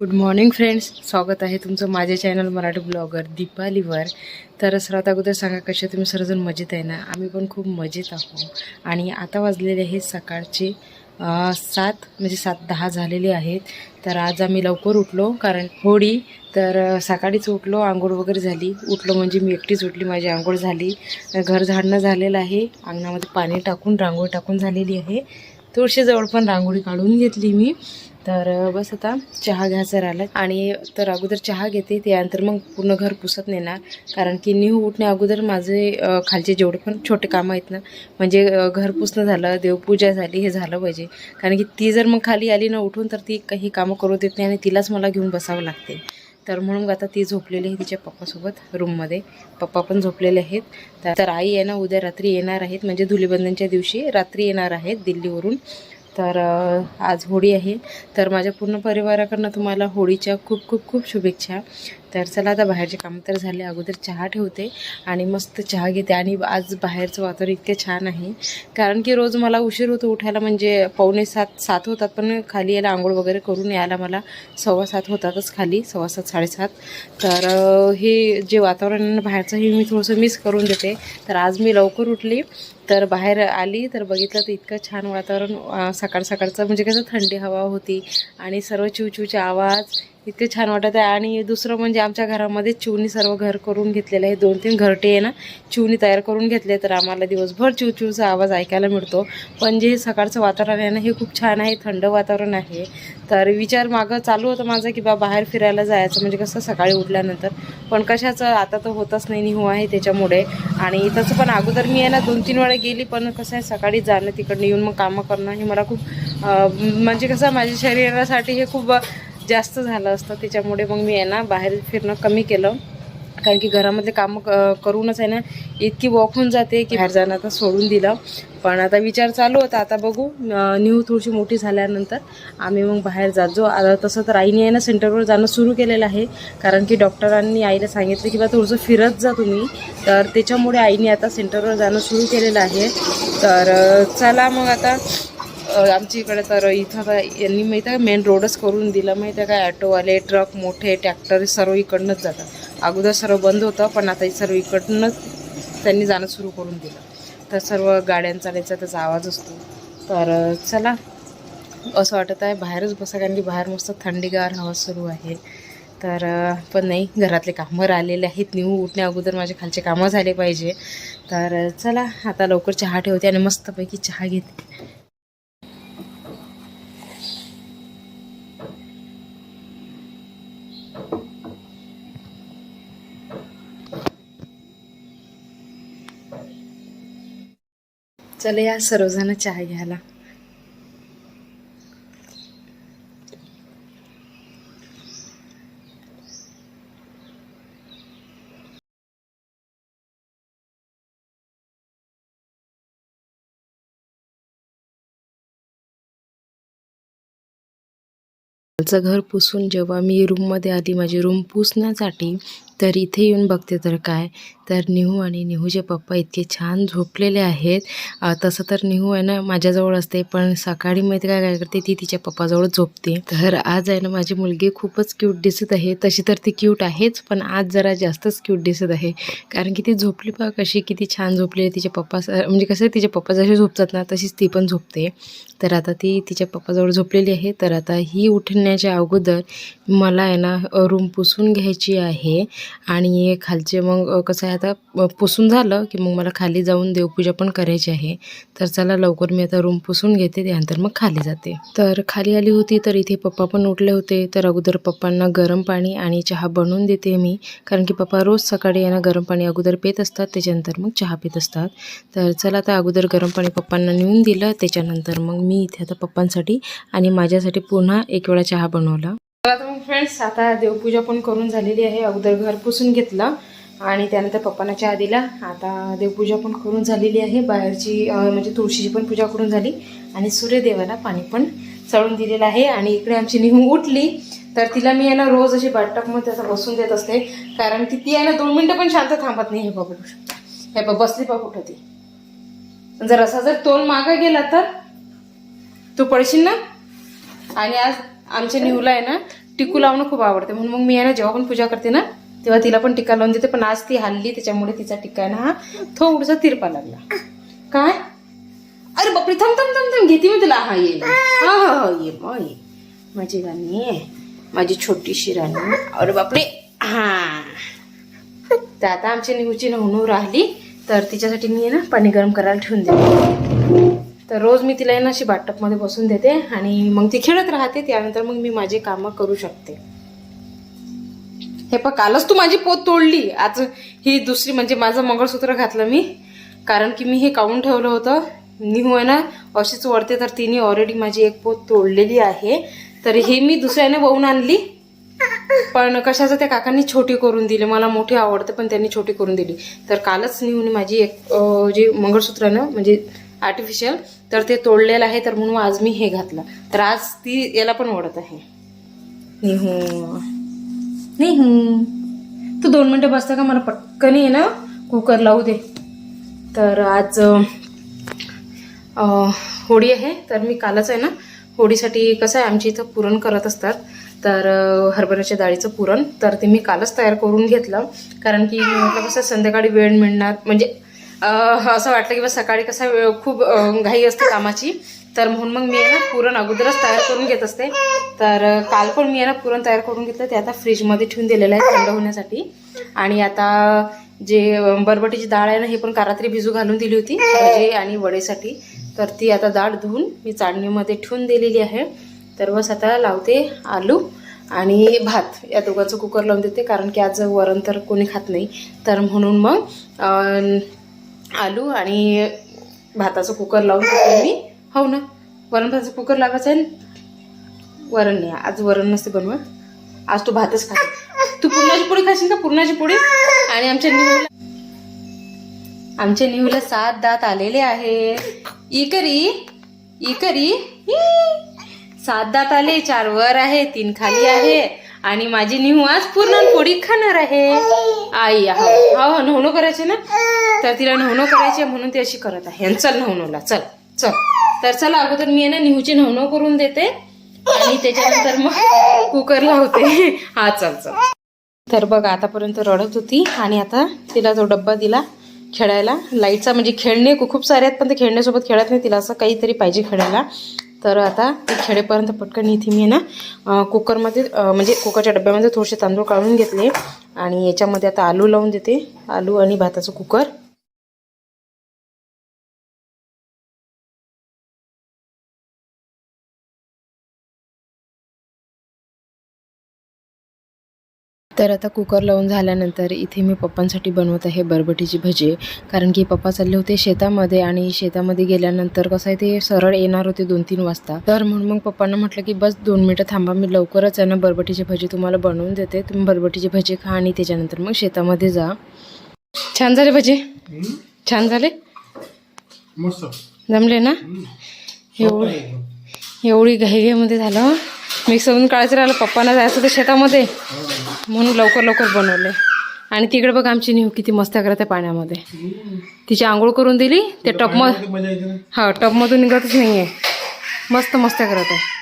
Good morning friends स्वागत आहे तुमचं माझ्या चॅनल मराठी ब्लॉगर दीपालीवर. तर सर्वात अगोदर सांगा कसे तुम्ही सर्वजण मजेत आहे ना? आम्ही पण खूप मजेत आहोत. आणि आता वाजलेले हे सकाळचे सात म्हणजे सात दहा झालेले आहेत. तर आज आम्ही लवकर उठलो कारण होळी तर सकाळीच उठलो आंघोळ वगैरे झाली. उठलो म्हणजे मी एकटीच उठली माझी आंघोळ झाली. घर झाडणं झालेलं आहे. अंगणामध्ये पाणी टाकून रांगोळी टाकून झालेली आहे. तुळशीजवळ पण रांगोळी काढून घेतली मी. तर बस आता चहा घ्यायचा राहिला आणि तर अगोदर चहा घेते त्यानंतर मग पूर्ण घर पुसत नेणार. कारण की न्यू उठण्या अगोदर माझे खालचे जेवढे पण छोटे कामं आहेत ना म्हणजे घर पुसणं झालं देवपूजा झाली हे झालं पाहिजे. कारण की ती जर मग खाली आली ना उठून तर ती काही कामं करू देत नाही आणि तिलाच मला घेऊन बसावं लागते. तर म्हणून मग आता ती झोपलेली आहे तिच्या पप्पासोबत रूममध्ये. पप्पा पण झोपलेले आहेत. तर- तर आई आहे ना उद्या रात्री येणार आहेत. म्हणजे धुलीबंधनच्या दिवशी रात्री येणार आहेत दिल्लीवरून. तर आज होळी आहे. तर माझ्या पूर्ण परिवाराकडनं तुम्हाला होळीच्या खूप खूप खूप शुभेच्छा. तर चला आता बाहेरचे काम तर झाले. अगोदर चहा ठेवते आणि मस्त चहा घेते. आणि आज बाहेरचं वातावरण इतके छान आहे. कारण की रोज मला उशीर होतो उठायला. म्हणजे पावणे सात सात होतात पण खाली यायला आंघोळ वगैरे करून यायला मला सव्वा सात होतातच खाली. सव्वा सात साडेसात. तर हे जे वातावरण बाहेरचं हे मी थोडंसं मिस करून देते. तर आज मी लवकर उठली. तर बाहेर आली तर बघितलं तर इतकं छान वातावरण सकाळ सकाळचं म्हणजे कसं थंडी हवा होती आणि सर्व चिवचिवचे आवाज इतके छान वाटत आहे. आणि दुसरं म्हणजे आमच्या घरामध्ये चिवणी सर्व घर करून घेतलेलं आहे. दोन तीन घरटे आहे ना चिवणी तयार करून घेतले तर आम्हाला दिवसभर चिवचिवचा आवाज ऐकायला मिळतो. पण जे सकाळचं वातावरण आहे ना हे खूप छान आहे थंड वातावरण आहे. तर विचार मागं चालू होतं माझा की बा बाहेर फिरायला जायचं म्हणजे कसं सकाळी उठल्यानंतर. पण कशाचं आता तर होतच नाही निहू आहे त्याच्यामुळे. आणि तसं पण अगोदर मी आहे ना दोन तीन वेळा गेली पण कसं आहे सकाळी जाणं तिकडनं येऊन मग कामं करणं हे मला खूप म्हणजे कसं माझ्या शरीरासाठी हे खूप जास्त झालं असतं त्याच्यामुळे मग मी आहे ना बाहेर फिरणं कमी केलं. कारण की घरामधले कामं क- करूनच आहे ना इतकी वॉक होऊन जाते की बाहेर जाणं आता सोडून दिलं. पण आता विचार चालू होता आता बघू न्यू थोडीशी मोठी झाल्यानंतर आम्ही मग बाहेर जात जो आता तसं तर आईने आहे ना सेंटरवर जाणं सुरू केलेलं आहे. कारण की डॉक्टरांनी आईला सांगितलं की बा थोडंसं फिरत जा तुम्ही. तर त्याच्यामुळे आईने आता सेंटरवर जाणं सुरू केलेलं आहे. तर चला मग आता आमच्या इकडे तर इथं यांनी माहिती आहे मेन रोडच करून दिला माहिती आहे का ॲटोवाले ट्रक मोठे ट्रॅक्टर सर्व इकडनंच जातात. अगोदर सर्व बंद होतं पण आता सर्व इकडनंच त्यांनी जाणं सुरू करून दिलं. तर सर्व गाड्यांचा चालायचा त्याचा आवाज असतो. तर चला. असं वाटत आहे बाहेरच बसा कारण की बाहेर मस्त थंडीगार हवा सुरू आहे. तर पण नाही घरातले कामं राहिलेले आहेत. निऊ उठण्या अगोदर माझे खालचे कामं झाले पाहिजे. तर चला आता लवकर चहा ठेवते आणि मस्तपैकी चहा घेते. चला या सर्वजण चहा घ्यायला. घर पुसून जेव्हा मी रूममध्ये आली माझी रूम पुसण्यासाठी तर इथे येऊन बघते तर काय? तर निहू आणि निहूचे पप्पा इतके छान झोपलेले आहेत. तसं तर निहू आहे ना माझ्याजवळ असते पण सकाळी माहिती काय काय करते? ती तिच्या पप्पाजवळ झोपते. तर आज आहे ना माझी मुलगी खूपच क्यूट दिसत आहे. तशी तर ती क्यूट आहेच पण आज जरा जास्तच क्यूट दिसत आहे. कारण की ती झोपली पहा कशी किती छान झोपली आहे तिच्या पप्पा म्हणजे कसं तिचे पप्पा जसे झोपतात ना तशीच ती पण झोपते. तर आता ती तिच्या पप्पाजवळ झोपलेली आहे. तर आता ही उठण्याच्या अगोदर मला आहे ना रूम पुसून घ्यायची आहे. आणि खालचे मग कसं आहे आता पुसून झालं की मग मला खाली जाऊन देवपूजा पण करायची आहे. तर चला लवकर मी आता रूम पुसून घेते त्यानंतर मग खाली जाते. तर खाली आली होती तर इथे पप्पा पण उठले होते. तर अगोदर पप्पांना गरम पाणी आणि चहा बनवून देते मी. कारण की पप्पा रोज सकाळी यांना ना गरम पाणी अगोदर पित असतात त्याच्यानंतर मग चहा पित असतात. तर चला आता अगोदर गरम पाणी पप्पांना नेऊन दिलं. त्याच्यानंतर मग मी इथे आता पप्पांसाठी आणि माझ्यासाठी पुन्हा एक वेळा चहा बनवला. तर मग फ्रेंड्स आता देवपूजा पण करून झालेली आहे. अगोदर घर पुसून घेतलं आणि त्यानंतर पप्पांना चहा दिला. आता देवपूजा पण करून झालेली आहे. बाहेरची म्हणजे तुळशीची पण पूजा करून झाली. आणि सूर्यदेवाला पाणी पण चढून दिलेलं आहे. आणि इकडे आमची निहू उठली. तर तिला मी यांना रोज अशी बाटटकमध्ये त्याचा बसून देत असते. कारण की ती यांना दोन मिनटं पण शांत थांबत नाही हे बघू. हे बघ बसली बघ कुठं ती. जर असा जर तोल मागं गेला तर तू पडशील ना? आणि आज आमच्या निहूला आहे ना टिकू लावणं खूप आवडते. म्हणून मग मी आहे ना जेव्हा पण पूजा करते ना तेव्हा तिला पण टिक्का लावून देते. पण आज ती हल्ली त्याच्यामुळे तिचा टिक्का आहे ना हा थोडसा तिरपा लागला. काय? अरे बापरे थम थम थम थम घेते मी तुला. हा ये हा हा हा ये मग ये. माझी राणी आहे. माझी छोटीशी राणी अरे बापरे. हा. तर आता आमची निहूची नवनू राहिली. तर तिच्यासाठी मी आहे ना पाणी गरम करायला ठेवून देते. तर रोज मी तिला ना अशी बाटपमध्ये बसून देते आणि मग ती खेळत राहते त्यानंतर मग मी माझे कामं करू शकते. हे पण कालच तू माझी पोत तोडली. आज ही दुसरी म्हणजे माझं मंगळसूत्र घातलं मी. कारण की मी हे काढून ठेवलं होतं? निहू आहे ना अशीच वरते तर तिने ऑलरेडी माझी एक पोत तोडलेली आहे. तर हे मी दुसऱ्याने वहून आणली. पण कशाचं त्या काकांनी छोटी करून दिली. मला मोठी आवडते पण त्यांनी छोटी करून दिली. तर कालच निहून माझी एक जे मंगळसूत्र आहे ना म्हणजे आर्टिफिशियल तर ते तोडलेलं आहे तर म्हणून आज मी हे घातलं. तर आज ती याला पण ओढत आहे. निहू. निहू. तू दोन मिनटं बसतं का? मला पटकन ये ना. कुकर लावू दे. तर आज होळी आहे. तर मी कालच आहे ना होळीसाठी कसं आहे आमच्या इथं पुरण करत असतात. तर हरभऱ्याच्या डाळीचं पुरण. तर ते मी कालच तयार करून घेतलं. कारण की म्हटलं कसं संध्याकाळी वेळ मिळणार म्हणजे असं वाटलं की बस सकाळी कसं खूप घाई असते कामाची. तर म्हणून मग मी आहे ना पुरण अगोदरच तयार करून घेत असते. तर काल पण मी आहे ना पुरण तयार करून घेतलं ते आता फ्रीजमध्ये ठेवून दिलेलं आहे थंड होण्यासाठी. आणि आता जे बरबटीची डाळ आहे ना हे पण कारात्री भिजू घालून दिली होती भजे आणि वडेसाठी. तर ती आता डाळ धुवून मी चाळणीमध्ये ठेवून दिलेली आहे. तर बस आता लावते आलू आणि भात. या दोघांचं कुकर लावून देते कारण की आज वरण तर कोणी खात नाही. तर म्हणून मग आलू आणि भाताचं कुकर लावून मी. हो ना? वरण भाताचं कुकर लावायचं आहे ना? वरण नाही आज वरण नसते बनवा आज तू भातच खा तू पुरणाची पोळी खाशील का? पुरणाची पोळी? आणि आमच्या निहूला आमच्या निहूला सात दात आलेले आहे. इकरी इकरी सात दात आले चार वर आहे तीन खाली आहे. आणि माझी निहू आज पुरणपोळी खाणार आहे. आई हा हो नवनो करायचे ना? तर तिला नवनो करायचे म्हणून ती अशी करत आहे. आणि चल नवनोला चल चल. तर चला अगोदर मी ना निहूची नवनो करून देते. आणि त्याच्यानंतर मग कुकर लावते हा चल चल. तर बघ आतापर्यंत रडत होती. आणि आता तिला तो डब्बा दिला खेळायला लाईटचा म्हणजे खेळणे खूप सारे आहेत पण ते खेळण्यासोबत खेळत नाही. तिला असं काहीतरी पाहिजे खेळायला. तर आता ते खेडेपर्यंत पटकन इथे मी ना कुकरमध्ये म्हणजे कुकरच्या डब्यामध्ये थोडेसे तांदूळ काढून घेतले. आणि याच्यामध्ये आता आलू लावून देते. आलू आणि भाताचं कुकर. तर आता कुकर लावून झाल्यानंतर इथे मी पप्पांसाठी बनवत आहे बरबटीची भजी. कारण की पप्पा चालले होते शेतामध्ये आणि शेतामध्ये गेल्यानंतर कसं आहे ते सरळ येणार होते दोन तीन वाजता. तर म्हणून मग पप्पांना म्हटलं की बस दोन मिनटं थांबा मी लवकरच आहे ना बरबटीची भजी तुम्हाला बनवून देते. तुम्ही बरबटीची भजी खा आणि त्याच्यानंतर मग शेतामध्ये जा. छान झाले भजी? छान झाले? जमले ना? एवढी एवढी घाईघाईमध्ये झालं मिक्सरमधून काढायचं राहिलं पप्पांना जायचं होतं शेतामध्ये. म्हणून लवकर लवकर बनवले. आणि तिकडे बघ आमची निहू किती मस्त करत आहे पाण्यामध्ये. तिची आंघोळ करून दिली ते ना? हा टपमधून निघतच नाहीये. मस्त मस्त करत. आहे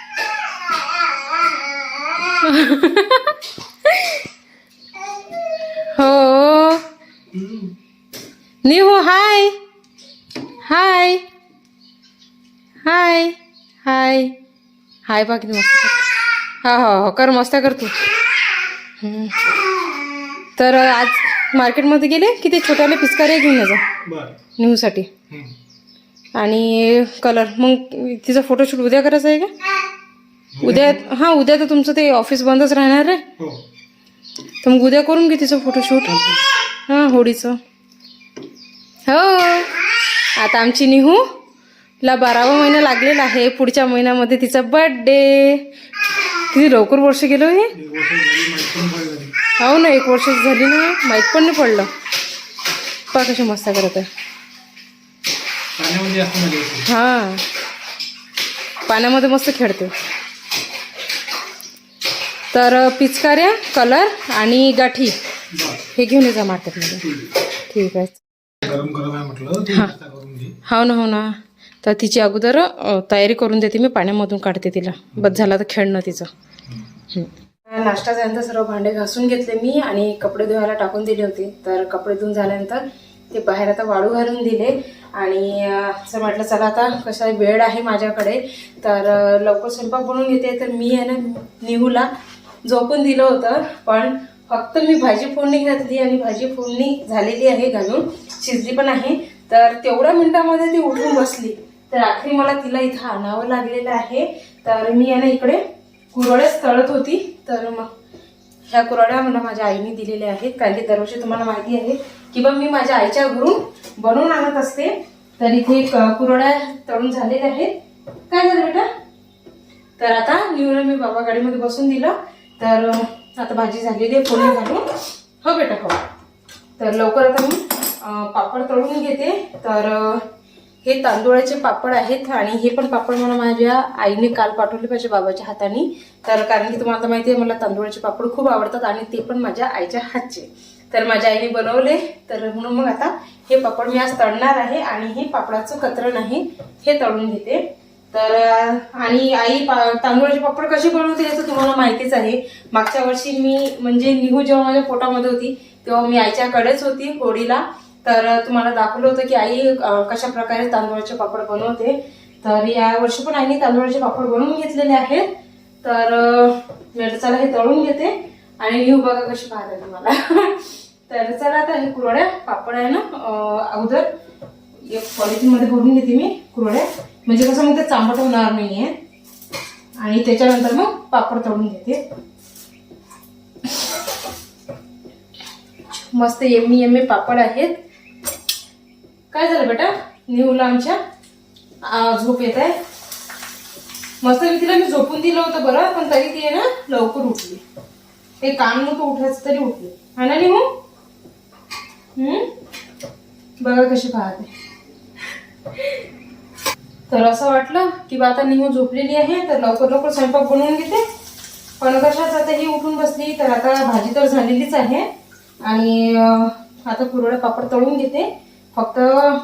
हो. निहू हाय. हाय. हाय. हाय. हाय बा किती मस्त हा हो हो कर मस्त कर तू. तर आज मार्केटमध्ये गेले की ते छोट्याले पिचकाऱ्या घेऊन जा. बर. निहूसाठी आणि कलर मग तिचा फोटोशूट उद्या करायचा आहे का? उद्या हां उद्या तर तुमचं ते ऑफिस बंदच राहणार आहे हो. तर मग उद्या करून घे तिचं फोटोशूट हां होळीचं हो. आता आमची निहू ला बारावा महिना लागलेला आहे. पुढच्या महिन्यामध्ये तिचा बर्थडे किती लवकर वर्ष गेलो हे? हो ना एक वर्ष झाली ना माहीत पण नाही पडलं. पा कशी मस्त करत आहे. येते हां. पाण्यामध्ये मस्त खेळते. तर पिचकाऱ्या कलर आणि गाठी हे घेऊन ये जा मार्केटमध्ये ठीक आहे. हो ना हो ना. तर तिची अगोदर तयारी करून देते मी पाण्यामधून काढते तिला. बस झाला तर खेळणं तिचं. नाश्ता झाल्यानंतर सर्व भांडे घासून घेतले मी आणि कपडे धुवायला टाकून दिले होते. तर कपडे धुवून झाल्यानंतर ते बाहेर आता वाळू घालून दिले आणि असं म्हटलं चला आता कसा वेळ आहे माझ्याकडे तर लवकर स्वयंपाक बनवून घेते. तर मी आहे ना निहूला झोपून दिलं होतं पण फक्त मी भाजी फोडणी घातली आणि भाजी फोडणी झालेली आहे घालून. शिजली पण आहे. तर तेवढ्या मिनिटामध्ये ती उठून बसली. तर आखरी मला तिला इथं आणावं लागलेलं आहे. तर मी आहे ना इकडे कुरड्याच तळत होती. तर मग ह्या कुरड्या मला माझ्या आईने दिलेल्या आहेत. कारण की दरवर्षी तुम्हाला माहिती आहे की बा मी माझ्या आईच्या घरून बनवून आणत असते. तर इथे क- तळून झालेल्या आहेत. काय झालं बेटा? तर आता निवडं मी बाबा गाडीमध्ये बसून दिलं. तर आता भाजी झालेली आहे फोडणी घालून. हो बेटा हो. तर लवकर आता मी पापड तळून घेते. तर हे तांदुळाचे पापड आहेत आणि हे पण पापड मला माझ्या आईने काल पाठवले माझ्या बाबाच्या हाताने. तर कारण की तुम्हाला माहिती आहे मला तांदुळाचे पापड खूप आवडतात आणि ते पण माझ्या आईच्या हातचे. तर माझ्या आईने बनवले. तर म्हणून मग आता हे पापड मी आज तळणार आहे आणि हे पापडाचं कतरण आहे हे तळून घेते. तर आणि आई पा- तांदूळाचे पापड कसे बनवते याचं तुम्हाला माहितीच आहे. मागच्या वर्षी मी म्हणजे निहू जेव्हा माझ्या पोटामध्ये होती तेव्हा मी आईच्याकडेच होती होळीला तर तुम्हाला दाखवलं होतं की आई कशा प्रकारे तांदूळाचे पापड बनवते. तर या वर्षी पण आईने तांदूळाचे पापड बनवून घेतलेले आहेत. तर अं, चला हे तळून घेते. आणि निहू बघा कशी पाहते तुम्हाला. तर चला आता हे कुरड्या पापड आहे ना अगोदर एक पॉलिथिन भरून घेते मी कुरड्या. म्हणजे कसं मग ते चांबट होणार नाहीये. आणि त्याच्यानंतर मग पापड तळून घेते. मस्त एम्मी एम्मी पापड आहेत. काय झालं बेटा? निहूला आमच्या. झोप येत आहे. मस्त मी तिला मी झोपून दिलं होतं बरं पण तरी ती आहे ना लवकर उठली. ते काम नव्हतं उठायचं तरी उठली. हा ना निहू बघा कशी पाहते. तर असं वाटलं की बा आता निहू झोपलेली आहे तर लवकर लवकर स्वयंपाक बनवून घेते. पण कशाच आता ही उठून बसली तर आता भाजी तर झालेलीच आहे. आणि आता कुरड्या पापड तळून घेते. फक्त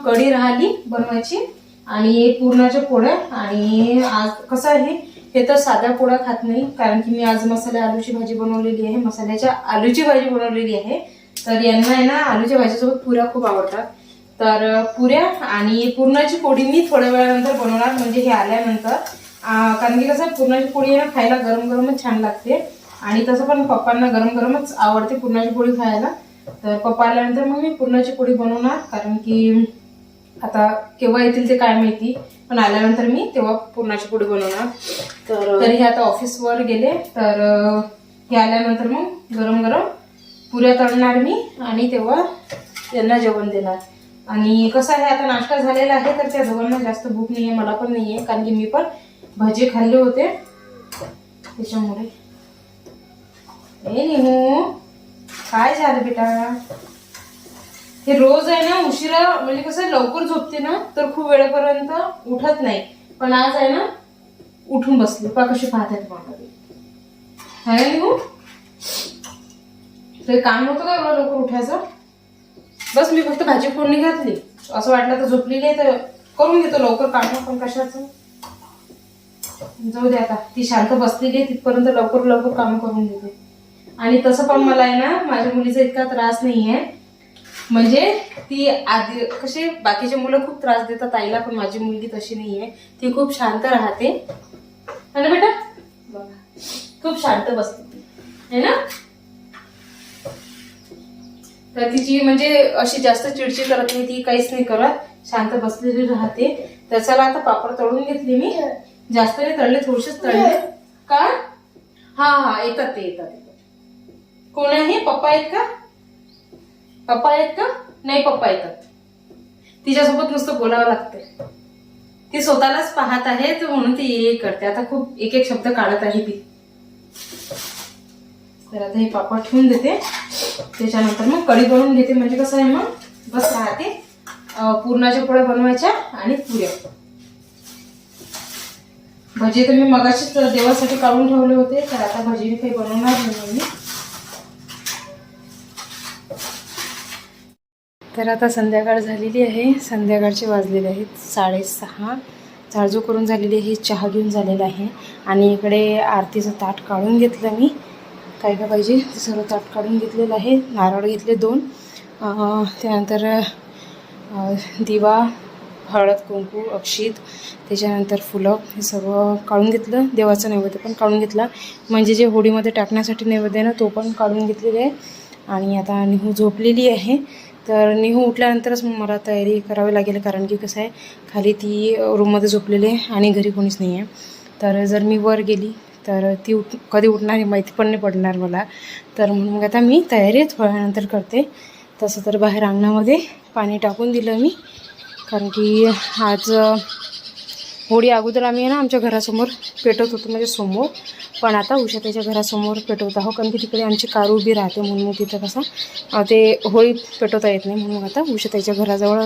कढी राहिली बनवायची आणि पूर्णाच्या पोळ्या. आणि आज कसं आहे हे तर साध्या पोळ्या खात नाही कारण की मी आज मसाल्या आलूची भाजी बनवलेली आहे. मसाल्याच्या आलूची भाजी बनवलेली आहे. तर यांना आहे ना आलूच्या भाजीसोबत पुऱ्या खूप आवडतात. तर पुऱ्या आणि पूर्णाची पोळी मी थोड्या वेळानंतर बनवणार म्हणजे हे आल्यानंतर. कारण की कसं पूर्णाची पोळी आहे ना खायला गरम गरमच छान लागते. आणि तसं पण पप्पांना गरम गरमच आवडते पूर्णाची पोळी खायला. तर पप्पा आल्यानंतर मग मी पूर्णाची पोळी बनवणार कारण की आता केव्हा येतील ते काय माहिती पण आल्यानंतर मी तेव्हा पूर्णाची पोळी बनवणार. तर तर हे आता ऑफिसवर गेले तर हे आल्यानंतर मग गरम गरम पुऱ्या तळणार मी आणि तेव्हा त्यांना जेवण देणार. आणि कसं आहे आता नाश्ता झालेला आहे तर त्या दोघांना जास्त भूक नाही आहे मला पण नाही आहे कारण की मी पण भजी खाल्ले होते. त्याच्यामुळे. ए निहू. काय झालं बेटा? हे रोज आहे ना उशिरा म्हणजे कसं लवकर झोपते ना तर खूप वेळेपर्यंत उठत नाही. पण आज आहे ना उठून बसले. पा कशी पाहतात तुम्हाला. ते. ना ते काम नव्हतं का एवढं लवकर उठायचं? बस मी फक्त भाजी फोडणी घातली. असं वाटलं तर झोपलेली आहे तर करून घेतो लवकर काम. पण कशाचं? जाऊ दे आता. ती शांत बसलेली आहे तिथपर्यंत लवकर लवकर काम करून घेते. आणि तसं पण मला आहे ना माझ्या मुलीचा इतका त्रास नाही आहे म्हणजे ती आधी कसे बाकीचे मुलं खूप त्रास देतात आईला पण माझी मुलगी तशी नाही आहे ती खूप शांत राहते. है ना बेटा? खूप शांत बसते. ती है ना? तर तिची म्हणजे अशी जास्त चिडचिड करत नाही ती काहीच नाही करत. शांत बसलेली राहते. तर चला आता पापड तळून घेतली मी. जास्त नाही तळले थोडेसेच तळले. का? हा हा येतात ते येतात. कोण आहे पप्पा आहेत का? पप्पा आहेत का? नाही पप्पा येतात तिच्यासोबत नुसतं बोलावं लागते ती स्वतःलाच पाहत आहे तर म्हणून ती एक करते. आता खूप एक एक शब्द काढत आहे ती. तर आता हे पापड ठेवून देते. त्याच्यानंतर मग कढी बनवून घेते. म्हणजे कसं आहे मग? बस राहते. पुरणाच्या पोळ्या बनवायच्या आणि पुऱ्या. भजी तर मी मगाशीच देवासाठी काढून ठेवले होते. तर आता भजी काही बनवणार नाही मी. तर आता संध्याकाळ झालेली आहे. संध्याकाळचे वाजलेले आहेत. साडेसहा. झाडझूड करून झालेली आहे. चहा घेऊन झालेला आहे. आणि इकडे आरतीचं ताट काढून घेतलं मी. काय काय पाहिजे ते सर्व ताट काढून घेतलेलं आहे. नारळ घेतले दोन. त्यानंतर दिवा हळद कुंकू अक्षित त्याच्यानंतर फुलं हे सर्व काढून घेतलं. देवाचा नैवेद्य पण काढून घेतला. म्हणजे जे होडीमध्ये टाकण्यासाठी नैवेद्य ना तो पण काढून घेतलेला आहे. आणि आता निहू झोपलेली आहे. तर निहू उठल्यानंतरच मग मला तयारी करावी लागेल कारण की कसं आहे खाली ती रूममध्ये झोपलेली आहे आणि घरी कोणीच नाही आहे. तर जर मी वर गेली तर ती उठ कधी उठणार हे माहिती पण नाही पडणार मला. तर म्हणून मग आता मी तयारी थोड्यानंतर करते. तसं तर बाहेर अंगणामध्ये पाणी टाकून दिलं मी. कारण की आज होळी अगोदर आम्ही आहे ना आमच्या घरासमोर पेटवत होतो म्हणजे समोर. पण आता उषाताच्या घरासमोर पेटवत आहो कारण की तिकडे आमची कार उभी राहते म्हणून मग तिथं कसं ते होळी पेटवता येत नाही म्हणून मग आता त्याच्या घराजवळ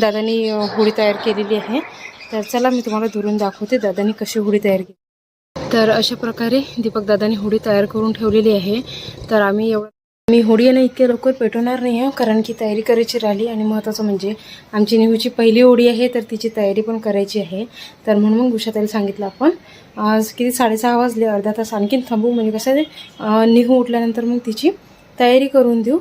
दादानी होळी तयार केलेली आहे. तर चला मी तुम्हाला दुरून दाखवते दादानी कशी होळी तयार केली. तर अशा प्रकारे दीपक दादानी होळी तयार करून ठेवलेली आहे. तर आम्ही एवढं मी होडीयाला इतक्या लवकर पेटवणार नाही आहे कारण की तयारी करायची राहिली आणि महत्त्वाचं म्हणजे आमची नेहूची पहिली होडी आहे तर तिची तयारी पण करायची आहे. तर म्हणून मग उषाताईला सांगितलं आपण. आज किती साडेसहा वाजले अर्धा तास आणखीन थांबू म्हणजे कसं आहे अं, उठल्यानंतर मग तिची तयारी करून देऊ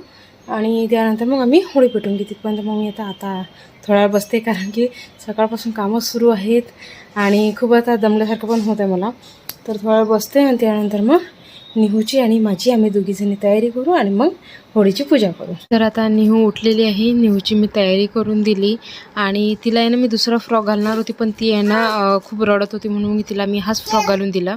आणि त्यानंतर मग आम्ही होळी पेटून घेते पण मग मी आता आता थोडा वेळ बसते कारण की सकाळपासून कामं सुरू आहेत आणि खूप आता दमल्यासारखं पण होत आहे मला. तर थोडा वेळ बसते आणि त्यानंतर मग निहूची आणि माझी आम्ही दोघीजणी तयारी करू आणि मग होळीची पूजा करू. तर आता निहू उठलेली आहे निहूची मी तयारी करून दिली. आणि तिला आहे ना मी दुसरा फ्रॉक घालणार होती पण ती आहे ना खूप रडत होती म्हणून मी तिला मी हाच फ्रॉक घालून दिला.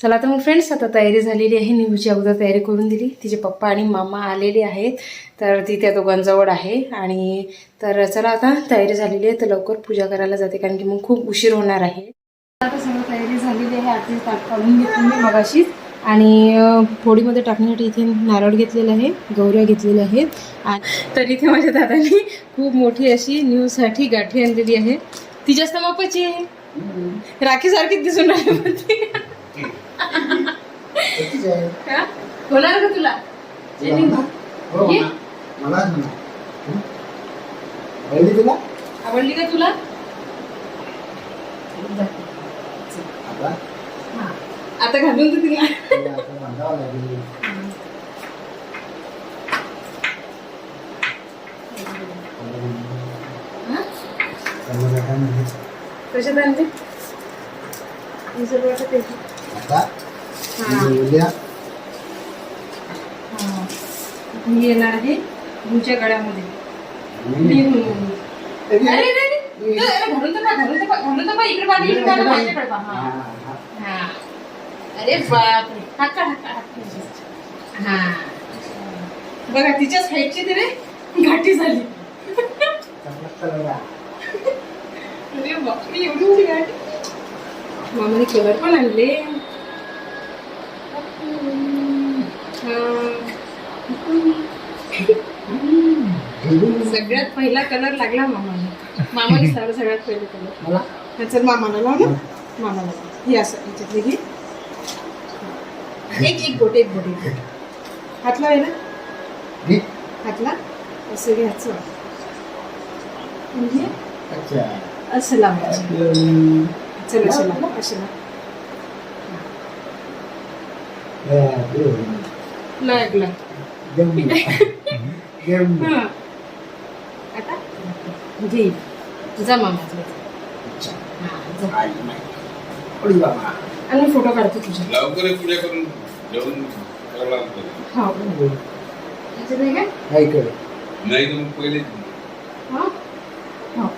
चला तर मग फ्रेंड्स आता तयारी झालेली आहे. निहूची अगोदर तयारी करून दिली. तिचे पप्पा आणि मामा आलेले आहेत. तर ती त्या दोघांजवळ आहे. आणि तर चला आता तयारी झालेली आहे तर लवकर पूजा करायला जाते कारण की मग खूप उशीर होणार आहे. आता सगळं तयारी झालेली आहे आधी ताट काढून घेतली मी मगाशीच. आणि अ, होळीमध्ये टाकण्यासाठी इथे नारळ घेतलेला आहे गौऱ्या घेतलेल्या आहेत. आणि तर इथे माझ्या दादानी खूप मोठी अशी न्यूसाठी गाठी आणलेली आहे. ती जास्त मापाची आहे. राखीसारखीच दिसून राहिली पण ती. होणार का तुला. हो आवडली तुला? आवडली का तुला. आता घालून दे तिला कशात आणते? मी येणार आहे तुमच्या गळ्यामध्ये घालून तर घालून तर तर. इकडे माझ्याकडे. अरे बापरे. हात काढ. हा. बघा तिच्याच हाईटची तरी गाठी झाली. अरे बापरे एवढी मोठी गाठी मामाने कलर पण आणले. हा. सगळ्यात पहिला कलर लागला मामाने. मामाने सारा सगळ्यात पहिला कलर. हा, मामाला लाव ना. मामाला. हे असं याच्यातले घे एक एक बोट एक बोट एक बोट हात लाव ना घे. हातला असं घ्यायचं म्हणजे अच्छा असं लावायचं हम्म. चल असं लाव असं लाव बापरे. लागला जमलं. जमलं. हा. आता घे जा मामातलं अच्छा. हा, जा. I my. अरे बाबा. आणि फोटो काढतो तुझा लवकर ये पूजा करून जेवण करावं लागतं हा याच्यात आहे का काय कर नाही तर मग पहिले हा हो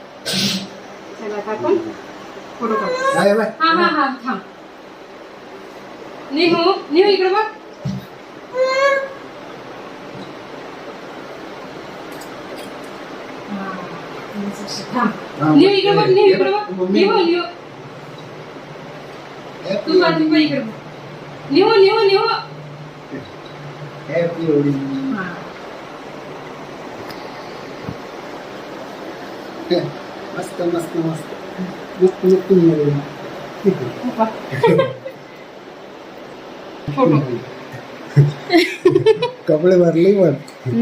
चला आता आपण फोटो काढू बाय बाय हा हा हा थांब निहू निहू इकडे बघ थांब निहू इकडे बघ निहू इकडे बघ. मम्मी. निहू निहू तू बाजू बघ इकडे बघ. निहू निहू निहू हॅपी होळी मस्त मस्त मस्त. मस्त मस्त कपडे भरले पण.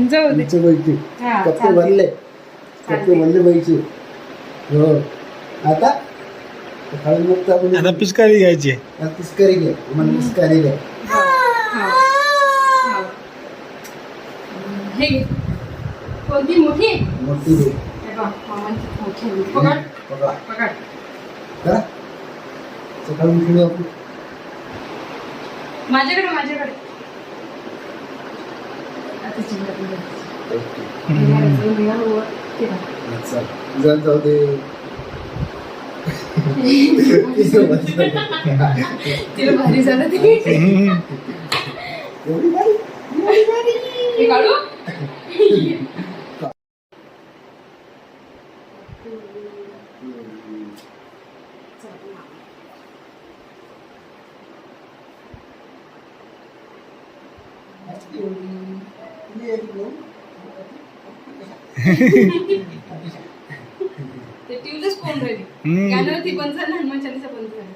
जाऊ दे. कपडे. भरले. भरले पैसे हो. आता आपण आता पिचकारी घ्यायची. आता पिचकारी घ्या मला पिचकारी घ्या. हे घे. कोणती मोठी? मोठी घे हे बघ, मामांची मोठी आहे. पकड बघा. पकड का सकाळी खेळू आपण. माझ्याकडे माझ्याकडे. आता बघ. चल जाऊ दे तिला भारी झालं ते एवढी ते कोण राहिली? ती बंद झालं हनुमान चालीसा बंद झाली.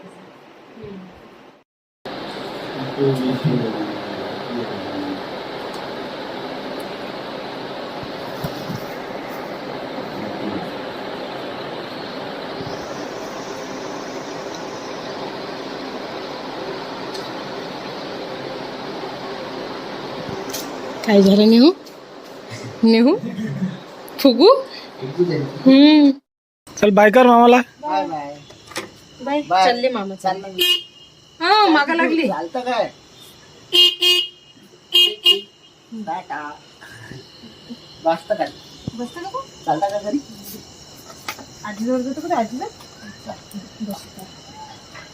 काय झालं नेहू? नेहू? फुगू? हम्म. चल बाय कर मामाला. Bye bye bye bye. चालले मामा चालले हा मागा लागली. चालतं काय? टाटा. वाजतं काय? बसता नको चालता का घरी? आजी जोड जातो का आजीला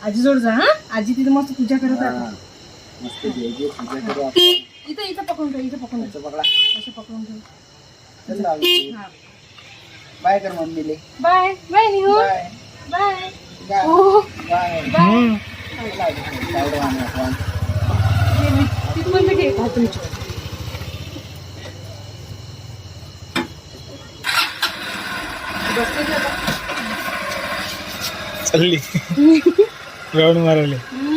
आजी जोड जा हा. आजी तिथे मस्त पूजा करत आहे. मस्त घ्यायची पूजा करू आपण. इथं इथं पकडून ठेव इथं पकडून त्याचं पकडा. ठेव असं पकडून ठेव. चल लावली. बाय कर मम्मीले. Bye. Bye Nihu. Bye. Bye. Bye. हो. बाय. लावली आपण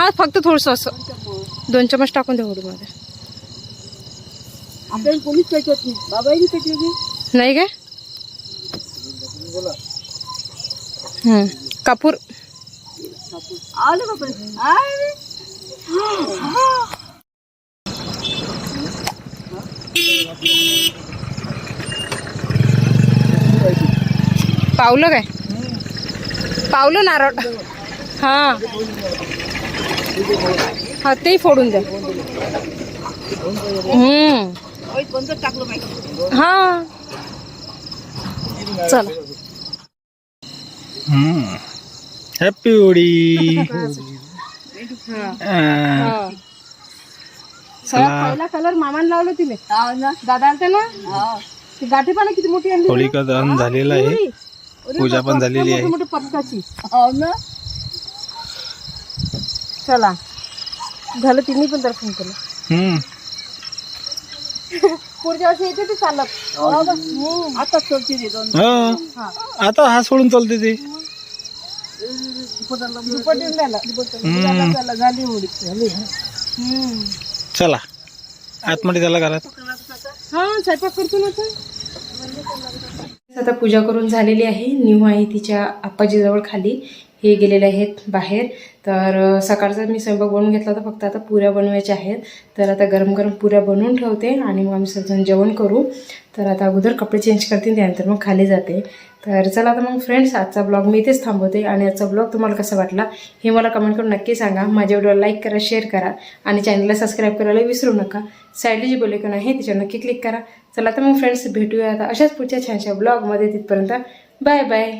हा फक्त थोडस असं. दोन चमच टाकून द्या मध्ये आपल्याला कोणीच नाही. बाबाही पेटवली नाही काय. कापूर. आले बापरे पावलं काय? पावलं नारळ. हा. हा तेही फोडून द्या. हम्म. हा. चला. हॅपी होळी हा. हा. पहिला कलर मामान लावलं तिने. दादा आलते ना? ती गाठी पाना किती मोठी आणली होळिका दहन झालेलं आहे. पूजा पण झालेली आहे. मोठी मोठी पत्ताची चला. झालं तिने पण दर्शन केलं. हम्म. पुढच्या वर्षी येते ते चालत. आता चलती रे दोन. हो. हा. आता हा सोडून चालते ते. येऊन राहिलं. झाली होळी झाली. हम्म. चला. आतमध्ये त्याला घरात. हा स्वयंपाक करतो ना आता. आता पूजा करून झालेली आहे. न्यू आहे तिच्या आप्पाजीजवळ खाली. हे गेलेले आहेत बाहेर. तर सकाळचा मी स्वयंपाक बनवून घेतला होता फक्त आता पुऱ्या बनवायच्या आहेत. तर आता गरम गरम पुऱ्या बनवून ठेवते आणि मग आम्ही सगळेजण जेवण करू. तर आता अगोदर कपडे चेंज करते त्यानंतर मग खाली जाते. तर चला आता मग फ्रेंड्स आजचा ब्लॉग मी इथेच थांबवते आणि आजचा ब्लॉग तुम्हाला कसा वाटला हे मला कमेंट करून नक्की सांगा. माझ्या व्हिडिओला लाईक करा शेअर करा आणि चॅनलला सबस्क्राईब करायला विसरू नका. साईडला जी बोलेकन आहे त्याच्यावर नक्की क्लिक करा. चला तर मग फ्रेंड्स भेटूया आता अशाच पुढच्या छानशा ब्लॉगमध्ये तिथपर्यंत बाय बाय.